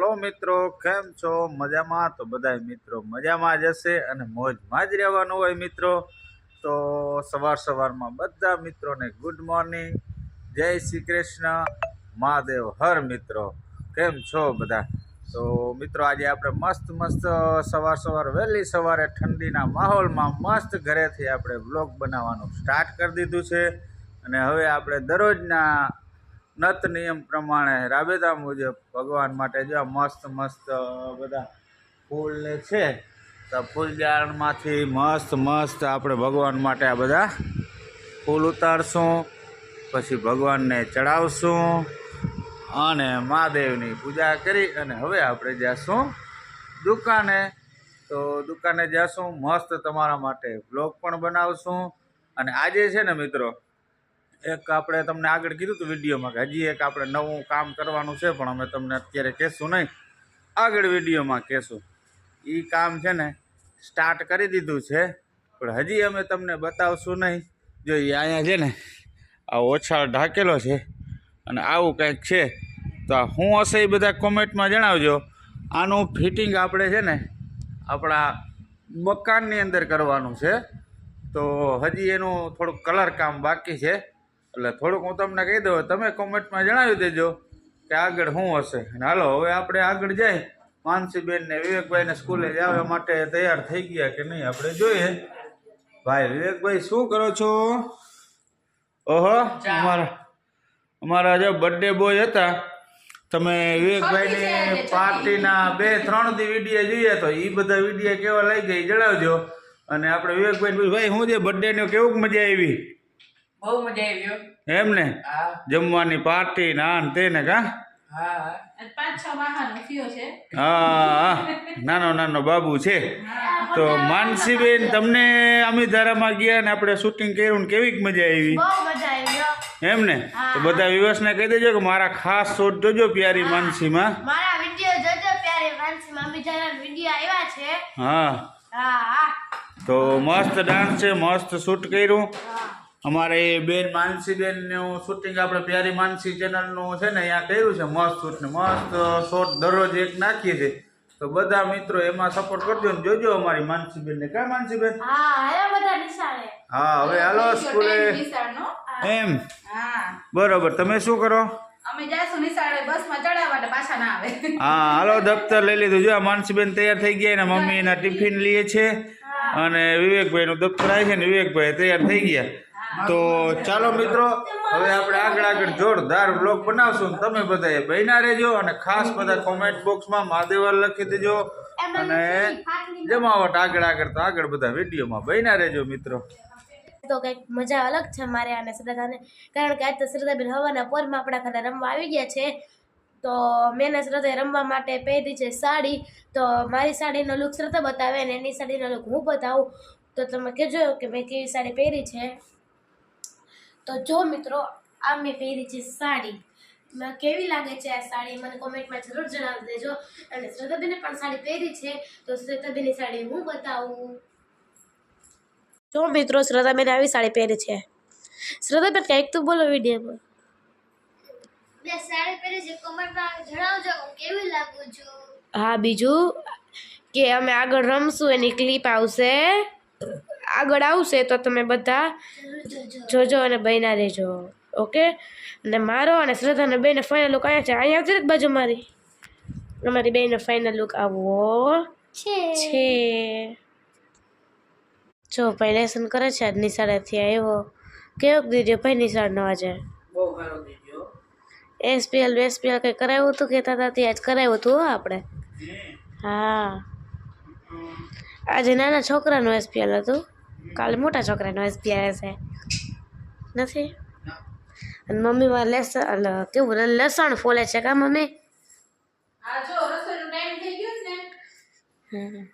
હાલો મિત્રો, કેમ છો? મજામાં? તો બધા મિત્રો મજામાં જ હશે અને મોજમાં જ રહેવાનું હોય મિત્રો. તો સવાર સવારમાં બધા મિત્રોને ગુડ મોર્નિંગ જય શ્રી કૃષ્ણ. મહાદેવ, હર મિત્રો. કેમ છો બધા? તો મિત્રો, આજે આપણે મસ્ત મસ્ત સવાર સવાર, વહેલી સવારે ઠંડીના માહોલમાં મસ્ત ઘરેથી આપણે બ્લોગ બનાવવાનું સ્ટાર્ટ કરી દીધું છે. અને હવે આપણે દરરોજના નત નિયમ પ્રમાણે રાબેતા મુજબ ભગવાન માટે જો મસ્ત મસ્ત બધા ફૂલને છે, તો ફૂલઝાડમાંથી મસ્ત મસ્ત આપણે ભગવાન માટે આ બધા ફૂલ ઉતારશું, પછી ભગવાનને ચડાવશું અને મહાદેવની પૂજા કરી અને હવે આપણે જઈશું દુકાને. તો દુકાને જઈશું, મસ્ત તમારા માટે બ્લોગ પણ બનાવશું. અને આજે છે ને મિત્રો એક આપણે તમને આગળ કીધું હતું વિડીયોમાં કે હજી એક આપણે નવું કામ કરવાનું છે, પણ અમે તમને અત્યારે કહેશું નહીં. આગળ વિડીયોમાં કહેશું. એ કામ છે ને સ્ટાર્ટ કરી દીધું છે, પણ હજી અમે તમને બતાવશું નહીં. જો એ અહીંયા છે ને આ ઓછાળ ઢાકેલો છે અને આવું કંઈક છે, તો આ હું હશે એ બધા કોમેન્ટમાં જણાવજો. આનું ફિટિંગ આપણે છે ને આપણા મકાનની અંદર કરવાનું છે. તો હજી એનું થોડુંક કલર કામ બાકી છે. એટલે થોડુંક હું તમને કહી દઉં તમે કોમેન્ટમાં જણાવી દેજો કે આગળ શું હશે. અને હાલો હવે આપણે આગળ જાય માનસીબેન ને વિવેકભાઈને સ્કૂલે જવા માટે તૈયાર થઈ ગયા કે નહીં આપણે જોઈએ. ભાઈ વિવેકભાઈ શું કરો છો? ઓહો અમારા અમારા જો બર્થડે બોય હતા તમે વિવેકભાઈની પાર્ટીના બે ત્રણ દી વીડિયો જોઈએ તો એ બધા વીડિયો કેવા લઈ ગઈ જણાવજો. અને આપણે વિવેકભાઈ ભાઈ શું છે બર્થડે ને કેવું મજા આવી? બહુ મજા આવી એમ ને? જમવાની પાર્ટી ને આ ને તે ને કા? હા અને પાંચ છ વાહન થયો છે. હા હા. નાનો નાનો બાબુ છે. તો માનસીબેન તમને અમીધારામાં ગયા ને આપણે શૂટિંગ કર્યું ને કેવી મજા આવી. એમ ને? તો બધા વિવસને કહી દેજો કે મારા ખાસ શોટ જોજો પ્યારી માનસીમાં. મારા વીડિયો જોજો પ્યારી માનસી મમ્મી જરા વીડિયો આવ્યા છે. હા. તો મસ્ત ડાન્સ છે મસ્ત શૂટ કર્યું. અમારે એ બેન માનસીબેનનું શૂટિંગ આપણે પ્યારી માનસી ચેનલનું છે ને અહીંયા કર્યું છે. મસ્ત શૂટ ને મસ્ત શોટ દરરોજ એક નાખીએ છીએ. તો બધા મિત્રો એમાં સપોર્ટ કરજો ને જોજો અમારી માનસીબેનને કા માનસીબેન? હા હવે બધા હા હવે હાલો સ્કૂલે. એમ? બરોબર તમે શું કરો? ના હા હાલો દફતર લઈ લીધું. જો માનસીબેન તૈયાર થઈ ગયા ને મમ્મી એના ટિફિન લઈએ છે. અને વિવેકભાઈનું દફતર આવે છે ને વિવેકભાઈ તૈયાર થઈ ગયા. તો ચાલો મિત્રો હવે આપણે આગળ આગળ જોરદાર બ્લોગ બનાવશું. તમે બધા બન્યા રહેજો અને ખાસ બધા કોમેન્ટ બોક્સમાં મહાદેવર લખી દેજો. અને જમાવટ આગળ આગળ તો આગળ બધા વિડીયોમાં બન્યા રહેજો મિત્રો. તો કંઈક મજા અલગ છે મારે અને શ્રદ્ધાને. કારણ કે આજ તો શ્રદ્ધાબેન હવાના પોરમાં આપણા ખાતે રમવા આવી ગયા છે. તો મેં શ્રદ્ધાએ રમવા માટે પહેરી છે સાડી. તો મારી સાડીનો લુક શ્રદ્ધા બતાવે અને એની સાડીનો લુક હું બતાવું. તો તમે કહેજો કે મેં કેવી સાડી પહેરી છે? તો જો મિત્રો આ મેં પહેરી છે સાડી. કેવી લાગે છે આ સાડી? મને કોમેન્ટમાં જરૂર જણાવી દેજો. અને શ્રદ્ધાબેને પણ સાડી પહેરી છે તો શ્રદ્ધાબેનની સાડી હું બતાવું. જો મિત્રો શ્રદ્ધાબેન આવી સાડી પહેરી છે. શ્રદ્ધાબેન કંઈક તો બોલો વિડીયોમાં. મેં સાડી પહેરી છે કમરમાં જણાવજો હું કેવી લાગુ છું? હા બીજું કે અમે આગળ રમશું એની ક્લિપ આવશે. આગળ આવશે તો તમે બધા જોજો અને બન્યા રહેજો. ઓકે? અને મારો અને શ્રદ્ધાને બેને ફાઇનલ લુક આવ્યા છે. અહીંયા આવશે ને બાજુ મારી. અમારી બેને ફાઇનલ લુક આવવો છે. છે. જો ભાઈ લેસન કરે છે. આજ નિશાળેથી આવ્યો. કેવો દીધો ભાઈ નિશાળનો આજે? એસપીએલ વેસપીએલ કંઈ કરાવ્યું હતું? કહેતા હતા આજ કરાવ્યું હતું હો આપણે. હા. આજે નાના છોકરાનું એસપીએલ હતું. કાલે મોટા છોકરાનું એસપીએલ હશે. નથી? અને મમ્મી માં લસણ કેવું લસણ ફોલે છે કા મમ્મી? હમ.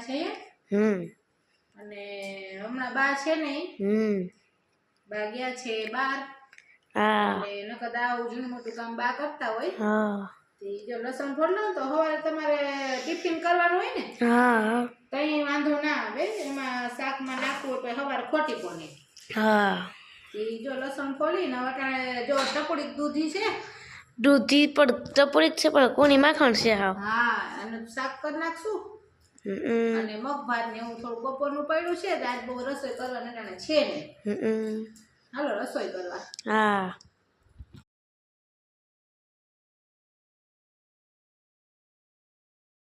છે. અને હમણાં બા છે ને હમ. બા ગયા છે બાર. હા. આવું જૂનું મોટું કામ બા કરતા હોય. હા. જો લસણ લો તો સવારે તમારે ટિફિન કરવાનું હોય ને હા કંઈ વાંધો ના આવે. એમાં શાકમાં નાખવું તો સવારે ખોટી પડે હા. એ જો લસણ ફોલીને વટાણે જો ટપડી દૂધી છે. દૂધી પણ ટપોરી છે પણ કોની માખણ છે હા હા અને શાક કરી નાખશું. અને મગ ભાત ને એવું થોડું બપોરનું પડ્યું છે આજ બહુ રસોઈ કરવાના કારણે છે ને હમ હાલો રસોઈ કરવા. હા.